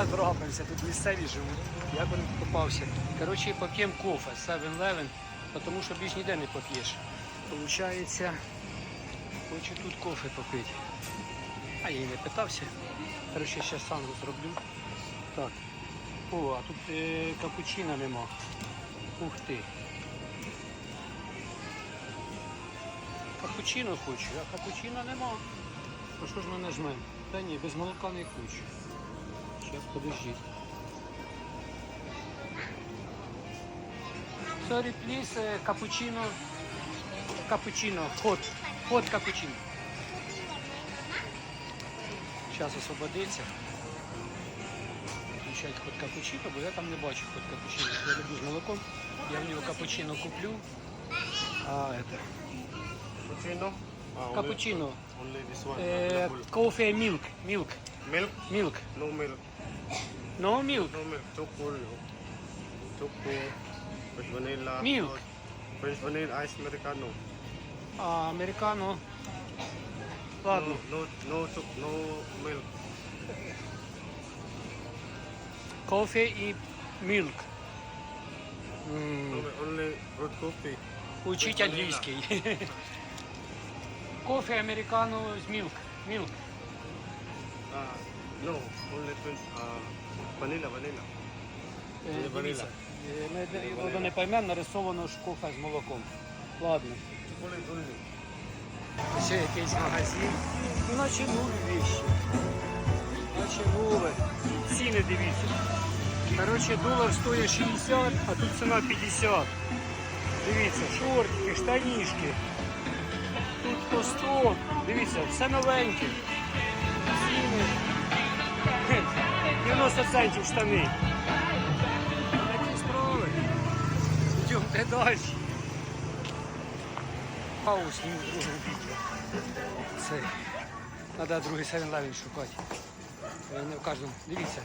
надрапався, тут місцеві живуть. Як він попався. Коротше, поп'ємо кофе 7-Eleven, тому що більш ніде не поп'єш. Получається, хочу тут кофе попити. А я і не питався. Коротше, зараз сам зроблю. Так. О, а тут е, капучино нема. Ух ти. Капучино хочу, а капучино нема. Ну що ж ми нажмемо? Та ні, без молока не хочу. Зараз подождіть. Sorry, please, капучино. Капучино, ход. Ход капучино. Зараз освободиться. Включать ход капучино, бо я там не бачу ход капучино. Я люблю з молоком. Я в нього капучино куплю. А это. Капучино. Е, available. кофе milk. Milk. Milk? Milk. No milk. No milk. No milk. Too cool. With vanilla. Milk. French vanilla ice americano. А, американо. Ладно. No, no, no, too- no milk. Кофе і milk. М, only brewed coffee. Учить англійський. Кофе американо з milk. Milk. Uh, no, only uh, vanilla, vanilla. Е, Дивіться. Е, Ми де- не пойме, нарисовано ж кофе з молоком. Ладно. Ще якийсь магазин. Ну, наче нові вещи. Наче нове. Ціни дивіться. Коротше, долар стоїть 60, а тут ціна 50. Дивіться, шортики, штанішки. Тут по 100. Дивіться, все новеньке. 90 центів штани. Йдемте далі. Паус не в другому відео. Це. Треба другий 7-Eleven шукати. Е, Не в кожному. Дивіться.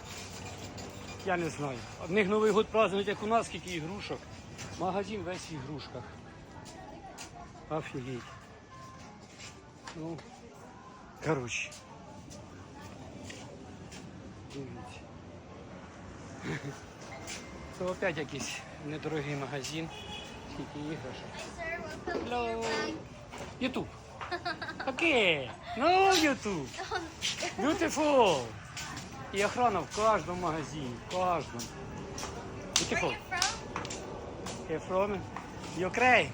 Я не знаю. Одних Новий год празднують, як у нас, скільки ігрушок. Магазин весь в ігрушках. Офігеть. Ну, коротше. Дивіться. Це опять якийсь недорогий магазин. Скільки іграшок. Hello. YouTube. Окей. Ну, YouTube. Beautiful. І охрана в кожному магазині. В кожному. Beautiful. Where you from? You're from Ukraine.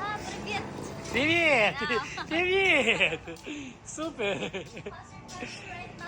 А, привет. Привет! Привет! Супер!